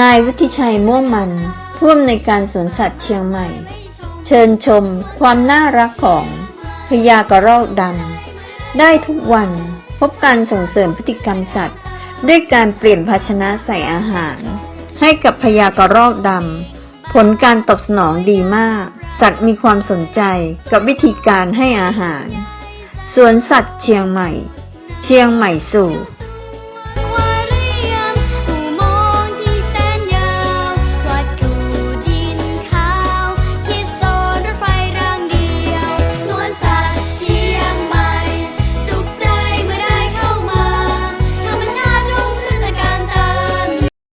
นายวุฒิชัยม่วงมันผู้อำนวยการสวนสัตว์เชียงใหม่ เชิญชมความน่ารักของพญากระรอกดำได้ทุกวันพบการส่งเสริมพฤติกรรมสัตว์ ด้วยการเปลี่ยนภาชนะใส่อาหาร ให้กับพญากระรอกดำผลการตอบสนองดีมาก สัตว์มีความสนใจกับวิธีการให้อาหาร สวนสัตว์เชียงใหม่ เชียงใหม่สู่